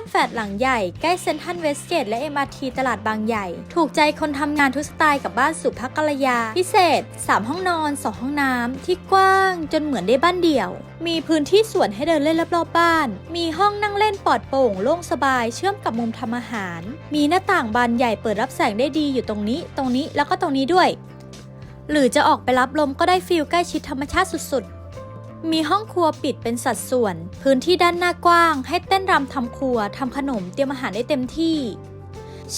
านแฝดหลังใหญ่ใกล้เซ็นทรัลเวสเกตและ MRT ตลาดบางใหญ่ ถูกใจคนทำงานทุกสไตล์กับบ้านสุภกัลยา พิเศษ 3 ห้องนอน 2 ห้องน้ำ ที่กว้างจนเหมือนได้บ้านเดี่ยว มีพื้นที่สวนให้เดินเล่นรอบๆบ้าน มีห้องนั่งเล่นปลอดโปร่งโล่งสบายเชื่อมกับมุมทำอาหาร มีหน้าต่างบานใหญ่เปิดรับแสงได้ดีอยู่ตรงนี้ ตรงนี้แล้วก็ตรงนี้ด้วย หรือจะออกไปรับลมก็ได้ฟีลใกล้ชิดธรรมชาติสุดๆ มีห้องครัวปิดเป็นสัดส่วน พื้นที่ด้านหน้ากว้าง ให้เต้นรำทำครัวทำขนมเตรียมอาหารได้เต็มที่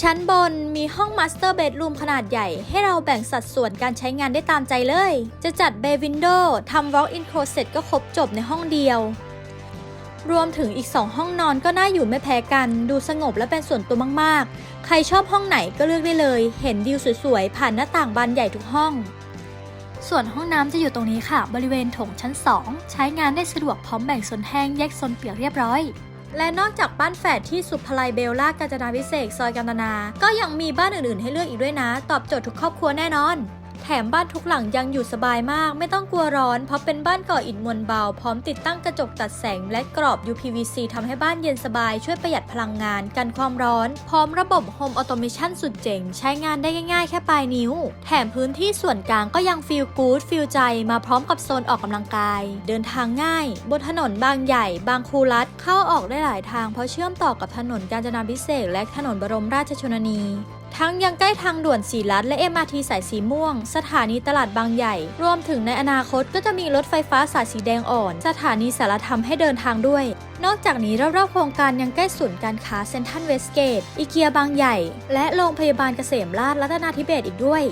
ชั้นบนมีห้องมาสเตอร์เบดรูมขนาดใหญ่ ให้เราแบ่งสัดส่วนการใช้งานได้ตามใจเลย จะจัดเบย์วินโดว์ทำ walk-in closet ก็ครบจบในห้องเดียว รวมถึงอีก 2 ห้องนอนก็น่าอยู่ไม่แพ้กัน ดูสงบและเป็นส่วนตัวมาก ๆ ใครชอบห้องไหนก็เลือกได้เลย เห็นวิวสวยๆผ่านหน้าต่างบานใหญ่ทุกห้อง ส่วนห้องน้ำจะอยู่ตรงนี้ค่ะ บริเวณโถงชั้น 2 ใช้งานได้สะดวกพร้อมแบ่งโซนแห้งแยกโซนเปียกเรียบร้อย และนอกจากบ้านแฝดที่สุภไลเบลล่ากาญจนาพิเศษซอยกาญจนา ก็ยังมีบ้านอื่นๆ ให้เลือกอีกด้วยนะ ตอบโจทย์ทุกครอบครัวแน่นอน แถมบ้านทุกหลังยังอยู่สบายมาก ไม่ต้องกลัวร้อน เพราะเป็นบ้านก่ออิฐมวลเบา พร้อมติดตั้งกระจกตัดแสงและกรอบ UPVC ทำให้บ้านเย็นสบาย ช่วยประหยัดพลังงาน กันความร้อน พร้อมระบบ Home Automation สุดเจ๋ง ใช้งานได้ง่ายๆ แค่ปลายนิ้ว แถมพื้นที่ส่วนกลางก็ยังฟีลกู๊ดฟีลใจ มาพร้อมกับโซนออกกำลังกาย เดินทางง่าย บนถนนบางใหญ่ บางคูรัดเข้าออกได้หลายทาง เพราะเชื่อมต่อกับถนนกาญจนาพิเศษและถนนบรมราชชนนี ทั้งยังใกล้ทางด่วนสีลัดและ MRT สายสีม่วง สถานีตลาดบางใหญ่ รวมถึงในอนาคตก็จะมีรถไฟฟ้าสายสีแดงอ่อน สถานีสารธรรมให้เดินทางด้วย นอกจากนี้รอบๆโครงการยังใกล้ศูนย์การค้าเซ็นทรัลเวสเกตอีเกียบางใหญ่ และโรงพยาบาลเกษมราชรัตนาธิเบศรอีกด้วย